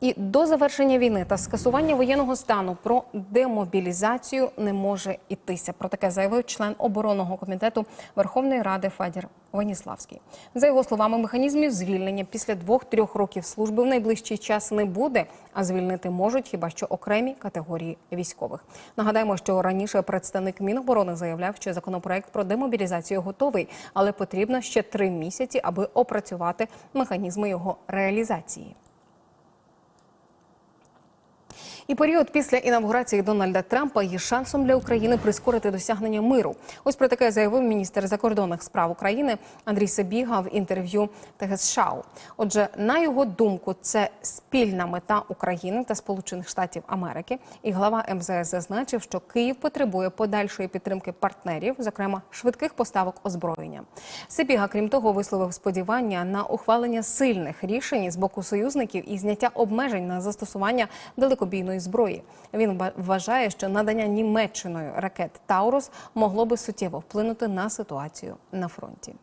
І до завершення війни та скасування воєнного стану про демобілізацію не може йтися. Про таке заявив член оборонного комітету Верховної Ради Федір Ваніславський. За його словами, механізмів звільнення після двох-трьох років служби в найближчий час не буде, а звільнити можуть хіба що окремі категорії військових. Нагадаємо, що раніше представник Міноборони заявляв, що законопроект про демобілізацію готовий, але потрібно ще три місяці, аби опрацювати механізми його реалізації. І період після інавгурації Дональда Трампа є шансом для України прискорити досягнення миру. Ось про таке заявив міністр закордонних справ України Андрій Сабіга в інтерв'ю ТГС-Шау. Отже, на його думку, це спільна мета України та Сполучених Штатів Америки. І глава МЗС зазначив, що Київ потребує подальшої підтримки партнерів, зокрема швидких поставок озброєння. Сабіга, крім того, висловив сподівання на ухвалення сильних рішень з боку союзників і зняття обмежень на застосування далекобійної зброї. Він вважає, що надання Німеччиною ракет Таурус могло би суттєво вплинути на ситуацію на фронті.